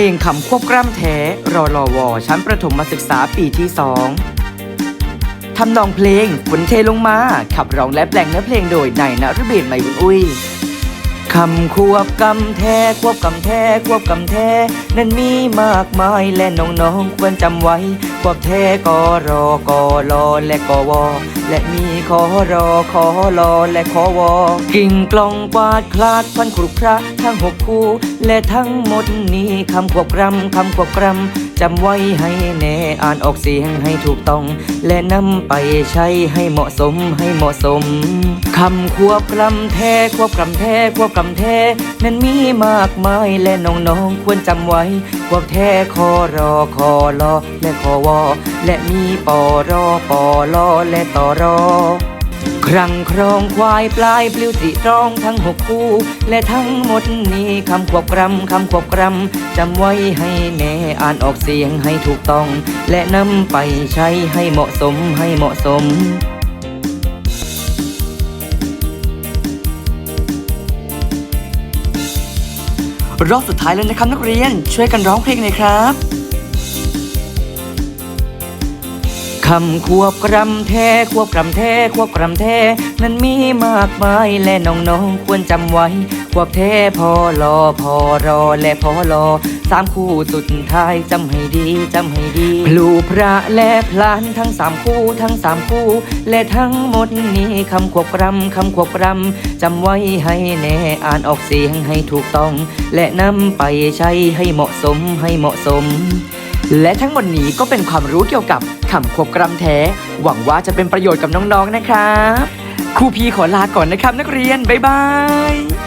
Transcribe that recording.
พลงคำควบกล้ำแท้รอรอวอชั้นประถมศึกษาปีที่สองทำนองเพลงฝนเทลงมา ขับร้องและแปลงเนื้อเพลงโดยนายนรเบศไมบุญอุ้ย คำควบกำแท้ควบกำแท้ควบกำแท้นั้นมีมากมายและน้องๆควรจำไว้ ควบแท้กอรอกอรอและกอวอ และมีขอรอขอรอและขอวอ กิ่งกลองวาดคลาดพันครุพระทั้งหกคู่ และทั้งหมดนี้คำควบกรำคำควบกรำจำไว้ให้แน่อ่านออกเสียงให้ถูกต้อง และนำไปใช้ให้เหมาะสมให้เหมาะสมคำควบกลำแท้ควบกลำแท้ควบกำแท้นั้นมีมากมายและน้องๆควรจำไว้ ควบแท้คอรอคอรอและคอวอและมีปอรอปอลอและต่อรอครังครองควายปลายปลิวติตรองทั้งหกคู่ และทั้งหมดนี้คำควบกรำคำควบกรำจำไว้ให้แน่อ่านออกเสียงให้ถูกต้อง และนำไปใช้ให้เหมาะสมให้เหมาะสม รอบสุดท้ายแล้วนะครับนักเรียนช่วยกันร้องเพลงหน่อยครับคำควบกรำแท้ควบกรำแท้ควบกรำแท้นั้นมีมากมายและน้องๆควรจำไว้ ควบแท้พอรอพอรอและพอรอ สามคู่สุดท้ายจำให้ดีจำให้ดีพลูพระและพลานทั้งสามคู่ทั้งสามคู่ และทั้งหมดนี้คำควบกรำคำควบกรำจำไว้ให้แน่อ่านออกเสียงให้ถูกต้อง และนำไปใช้ให้เหมาะสมให้เหมาะสมและทั้งหมดนี้ก็เป็นความรู้เกี่ยวกับคำควบกรำแท้ หวังว่าจะเป็นประโยชน์กับน้องๆนะครับ ครูพีขอลาก่อนนะครับนักเรียน บ๊ายบาย